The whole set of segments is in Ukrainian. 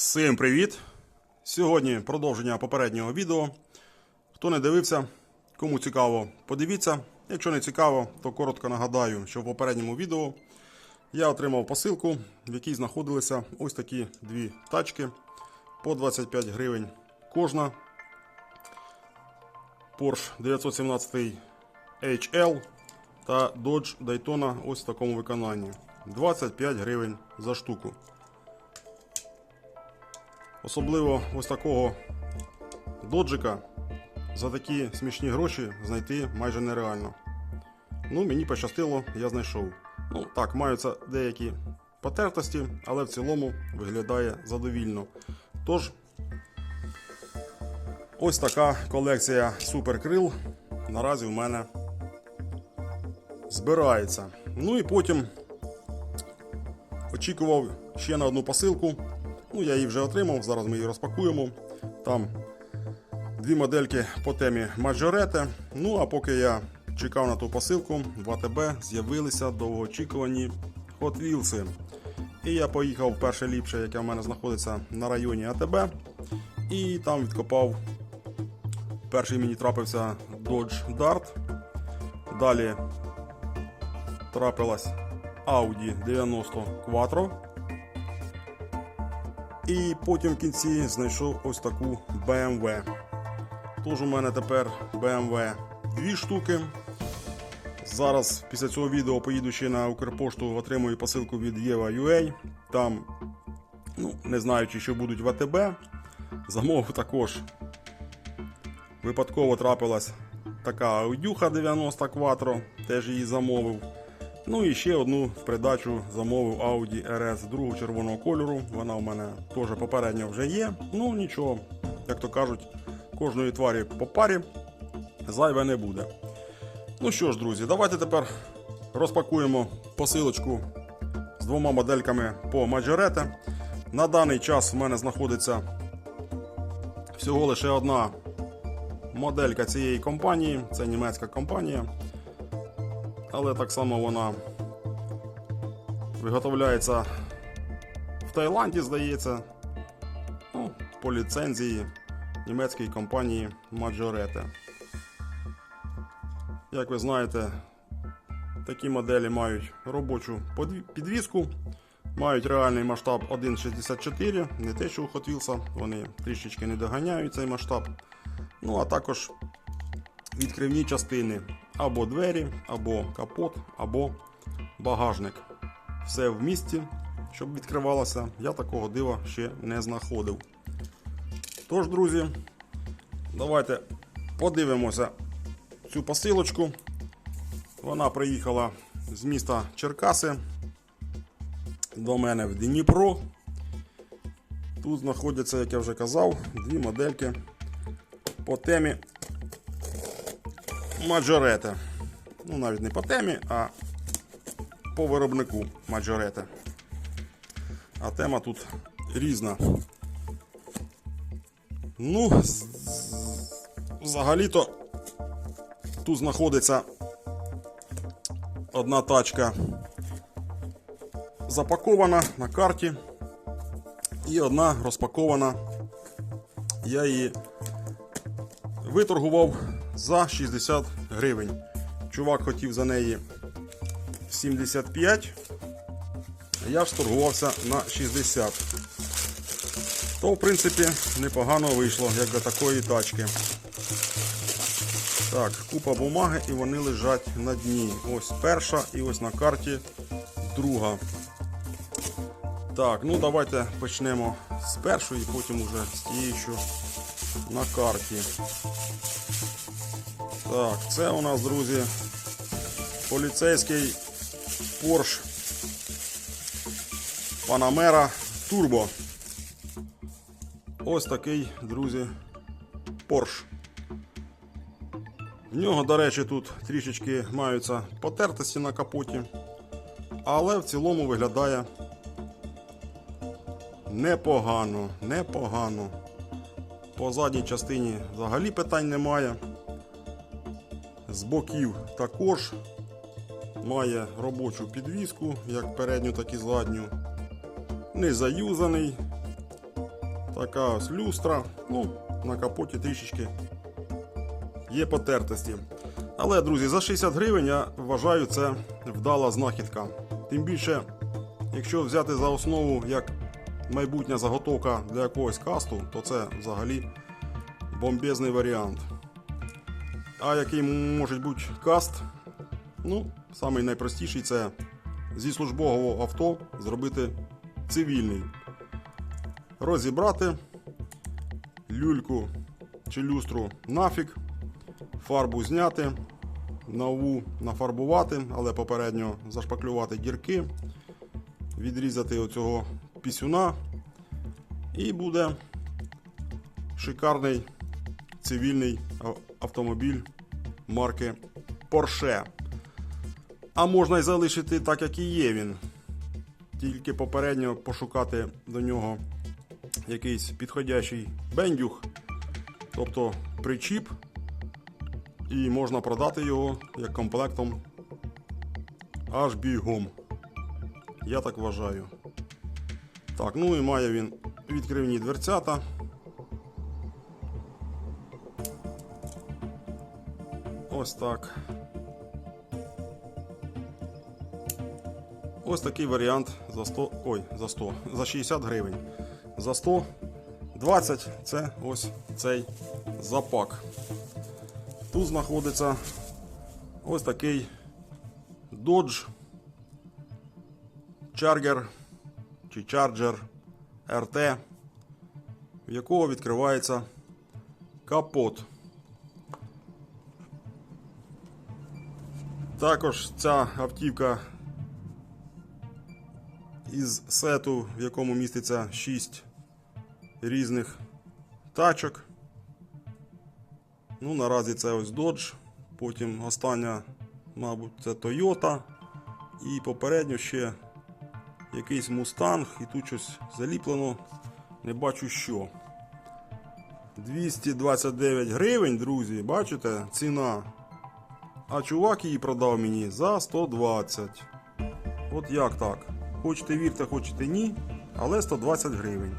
Всім привіт! Сьогодні продовження попереднього відео. Хто не дивився, кому цікаво, подивіться. Якщо не цікаво, то коротко нагадаю, що в попередньому відео я отримав посилку, в якій знаходилися ось такі дві тачки по 25 гривень кожна. Porsche 917 HL та Dodge Daytona ось в такому виконанні. 25 гривень за штуку. Особливо ось такого доджика за такі смішні гроші знайти майже нереально. Ну, мені пощастило, я знайшов. Ну, так, маються деякі потертості, але в цілому виглядає задовільно. Тож, ось така колекція суперкрил наразі в мене збирається. Ну і потім очікував ще на одну посилку. Ну, я її вже отримав, зараз ми її розпакуємо. Там дві модельки по темі Majorette. Ну, а поки я чекав на ту посилку, в АТБ з'явилися довгоочікувані Hot Wheels. І я поїхав в перше ліпше, яке в мене знаходиться на районі АТБ. І там відкопав. Перший мені трапився Dodge Dart. Далі трапилась Audi 90 Quattro. І потім в кінці знайшов ось таку BMW. Тож у мене тепер BMW дві штуки. Зараз після цього відео поїду ще на Укрпошту, отримую посилку від Єва.ua. Там, ну, не знаючи, що будуть в АТБ, замовив також. Випадково трапилась така Audюха 90 Quattro, теж її замовив. Ну і ще одну в придачу замовив Audi RS другого червоного кольору. Вона у мене теж попередньо вже є. Ну нічого, як то кажуть, кожної тварі по парі зайве не буде. Ну що ж, друзі, давайте тепер розпакуємо посилочку з двома модельками по Majorette. На даний час в мене знаходиться всього лише одна моделька цієї компанії. Це німецька компанія але так само вона виготовляється в Таїланді, здається, ну, по ліцензії німецької компанії Majorette. Як ви знаєте, такі моделі мають робочу підвіску, мають реальний масштаб 1,64, не те, що у Hot Wheels, вони трішечки не доганяють цей масштаб. Ну, а також відкривні частини або двері, або капот, або багажник. Все в місті, щоб відкривалося. Я такого дива ще не знаходив. Тож, друзі, давайте подивимося цю посилочку. Вона приїхала з міста Черкаси до мене в Дніпро. Тут знаходяться, як я вже казав, дві модельки по темі Маджорете. Ну, навіть не по темі, а по виробнику Маджорете. А тема тут різна. Ну, взагалі-то тут знаходиться одна тачка запакована на карті. І одна розпакована. Я її виторгував за 60 гривень. Чувак хотів за неї 75, я ж на 60. То, в принципі, непогано вийшло, як для такої тачки. Так, купа бумаги і вони лежать на дні. Ось перша і ось на карті друга. Так, ну давайте почнемо з першої, потім уже з тієї, що на карті. Так, це у нас, друзі, поліцейський Porsche Panamera Turbo. Ось такий, друзі, Porsche. В нього, до речі, тут трішечки маються потертості на капоті, але в цілому виглядає непогано, непогано. По задній частині взагалі питань немає. З боків також має робочу підвіску, як передню, так і задню. Не заюзаний. Така ось люстра. Ну, на капоті трішечки є потертості. Але, друзі, за 60 гривень я вважаю це вдала знахідка. Тим більше, якщо взяти за основу як майбутня заготовка для якогось касту, то це взагалі бомбезний варіант. А який може бути каст? Ну, самий найпростіший це зі службового авто зробити цивільний. Розібрати люльку чи люстру нафіг, фарбу зняти, нову нафарбувати, але попередньо зашпаклювати дірки, відрізати оцього пісюна, і буде шикарний цивільний автомобіль марки Porsche. А можна й залишити так, як і є він. Тільки попередньо пошукати до нього якийсь підходящий бендюг, тобто причіп, і можна продати його як комплектом аж бігом. Я так вважаю. Так, ну і має він відкривні дверцята. Ось так. Ось такий варіант за 100, ой, за 100, за 60 гривень. За 120 це ось цей запак. Тут знаходиться ось такий Dodge Charger чи Charger RT, в якого відкривається капот. Також ця автівка із сету, в якому міститься 6 різних тачок. Ну, наразі це ось Dodge, потім остання, мабуть, це Toyota. І попередньо ще якийсь Mustang, і тут щось заліплено, не бачу що. 229 гривень, друзі, бачите, ціна. А чувак її продав мені за 120. От як так? Хочете вірте, хочете ні, але 120 гривень.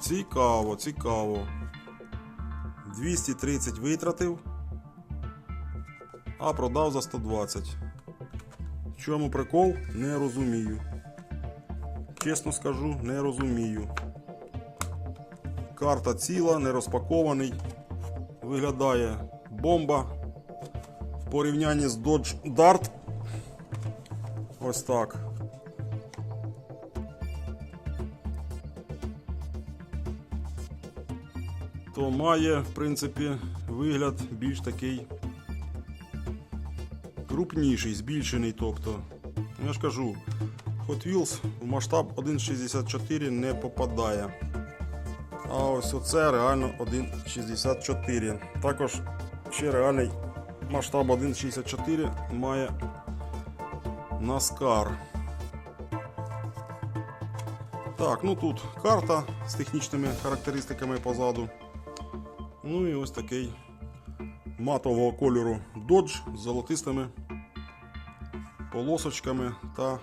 Цікаво, цікаво. 230 витратив, а продав за 120. В чому прикол? Не розумію. Чесно скажу, не розумію. Карта ціла, не розпакований. Виглядає бомба. Порівнянні з Dodge Dart. Ось так. То має, в принципі, вигляд більш такий крупніший, збільшений. Тобто, я ж кажу, Hot Wheels в масштаб 1.64 не попадає. А ось оце реально 1.64. Також ще реальний масштаб 1.64 має NASCAR. Так, ну тут карта з технічними характеристиками позаду. Ну і ось такий матового кольору Dodge з золотистими полосочками та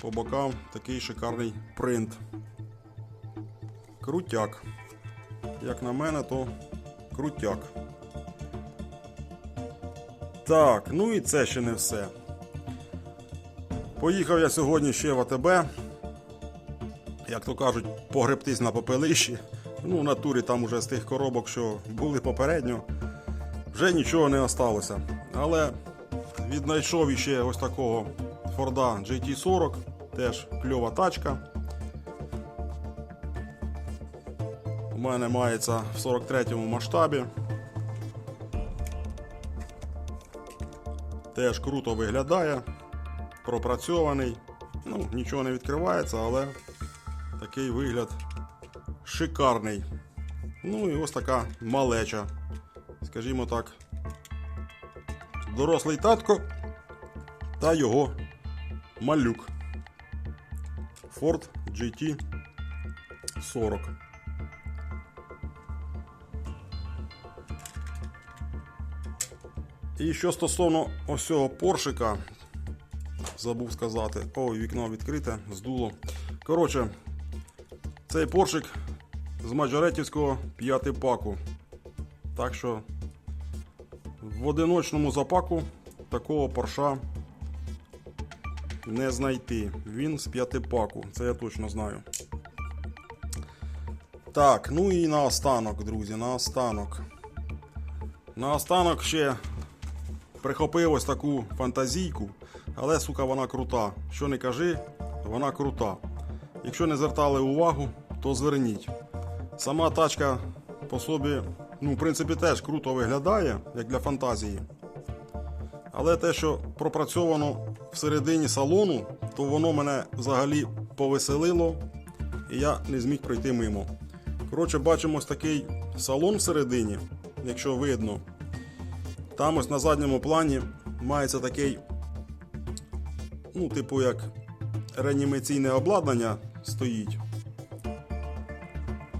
по бокам такий шикарний принт. Крутяк. Як на мене, то крутяк. Так, ну і це ще не все. Поїхав я сьогодні ще в АТБ. Як то кажуть, погребтись на попелищі. Ну, в натурі там уже з тих коробок, що були попередньо, вже нічого не осталося. Але віднайшов іще ось такого Форда GT40, теж кльова тачка. У мене мається в 43-му масштабі. Теж круто виглядає, пропрацьований. Ну, нічого не відкривається, але такий вигляд шикарний. Ну і ось така малеча. Скажімо так. Дорослий татко та його малюк. Ford GT 40. І що стосовно ось цього поршика, забув сказати, ой, вікно відкрите, здуло. Коротше, Цей поршик з Маджоретівського п'ятипаку. Так що в одиночному запаку такого порша не знайти. Він з п'ятипаку, це я точно знаю. Так, ну і наостанок, друзі, наостанок. Наостанок ще прихопив ось таку фантазійку, але, сука, вона крута. Що не кажи, вона крута. Якщо не звертали увагу, то зверніть. Сама тачка по собі, ну, в принципі, теж круто виглядає, як для фантазії. Але те, що пропрацьовано всередині салону, то воно мене взагалі повеселило, і я не зміг пройти мимо. Коротше, бачимо ось такий салон всередині, якщо видно. Там ось на задньому плані мається такий, ну, типу, як реанімаційне обладнання стоїть.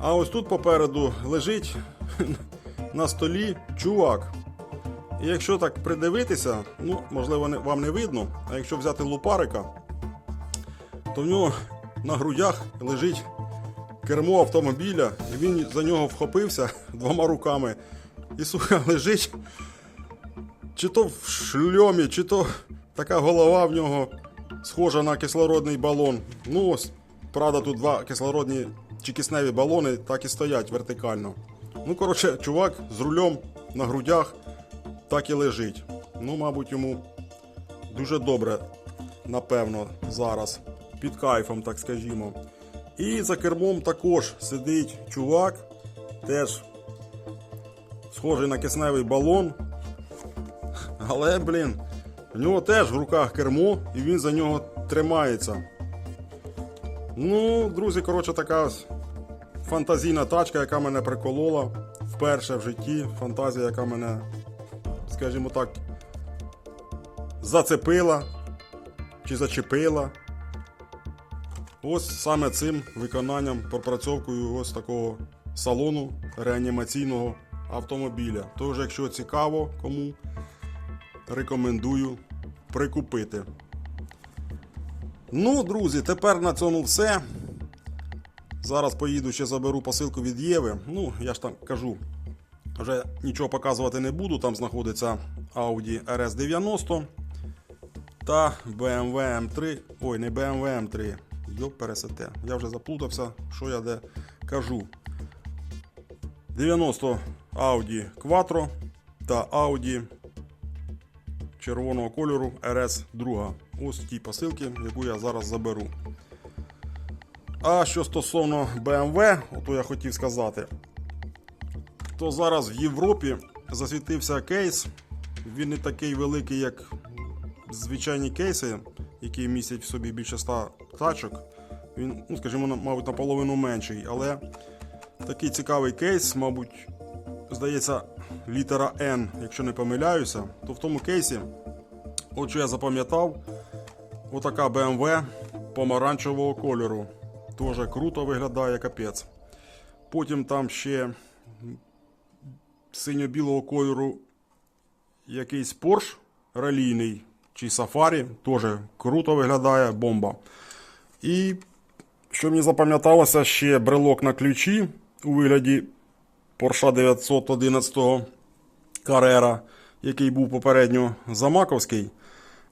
А ось тут попереду лежить на столі чувак. І якщо так придивитися, ну, можливо, вам не видно, а якщо взяти лупарика, то в нього на грудях лежить кермо автомобіля, і він за нього вхопився двома руками. І сука лежить чи то в шльомі, чи то така голова в нього схожа на кислородний балон. Ну ось, правда, тут два кислородні чи кисневі балони так і стоять вертикально. Ну, коротше, чувак з рулем на грудях так і лежить. Ну, мабуть, йому дуже добре, напевно, зараз. Під кайфом, так скажімо. І за кермом також сидить чувак, теж схожий на кисневий балон. Але, блін, в нього теж в руках кермо, і він за нього тримається. Ну, друзі, коротше, така фантазійна тачка, яка мене приколола вперше в житті. Фантазія, яка мене, скажімо так, зацепила чи зачепила. Ось саме цим виконанням, пропрацьовкою ось такого салону реанімаційного автомобіля. Тож, якщо цікаво кому, рекомендую прикупити. Ну, друзі, тепер на цьому все. Зараз поїду ще заберу посилку від Єви. Ну, я ж там кажу, вже нічого показувати не буду. Там знаходиться Audi RS90 та BMW M3. Ой, не BMW M3. Йоп, пересете. Я вже заплутався, що я де кажу. 90 Audi Quattro та Audi червоного кольору RS2. Ось ті посилки, яку я зараз заберу. А що стосовно BMW, ото я хотів сказати, то зараз в Європі засвітився кейс. Він не такий великий, як звичайні кейси, які містять в собі більше 100 тачок. Він, ну, скажімо, мабуть, наполовину менший, але такий цікавий кейс, мабуть, здається, літера N, якщо не помиляюся, то в тому кейсі, от що я запам'ятав, отака BMW помаранчевого кольору. Тоже круто виглядає капець. Потім там ще синьо-білого кольору якийсь Porsche ралійний чи Safari, теж круто виглядає бомба. І що мені запам'яталося, ще брелок на ключі у вигляді Porsche 911 Carrera, який був попередньо замаковський.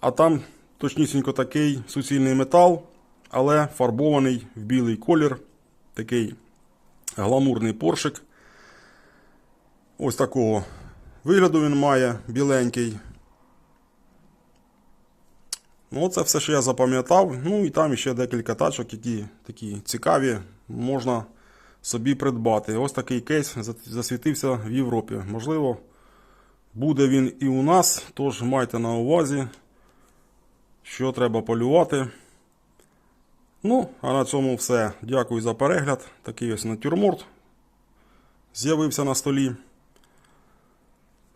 А там точнісінько такий суцільний метал, але фарбований в білий колір. Такий гламурний поршик. Ось такого вигляду він має біленький. Ну, це все, що я запам'ятав. Ну і там ще декілька тачок, які такі цікаві, можна собі придбати. Ось такий кейс засвітився в Європі. Можливо, буде він і у нас, тож майте на увазі, що треба полювати. Ну, а на цьому все. Дякую за перегляд. Такий ось натюрморт з'явився на столі.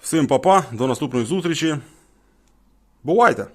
Всім па-па, до наступної зустрічі. Бувайте!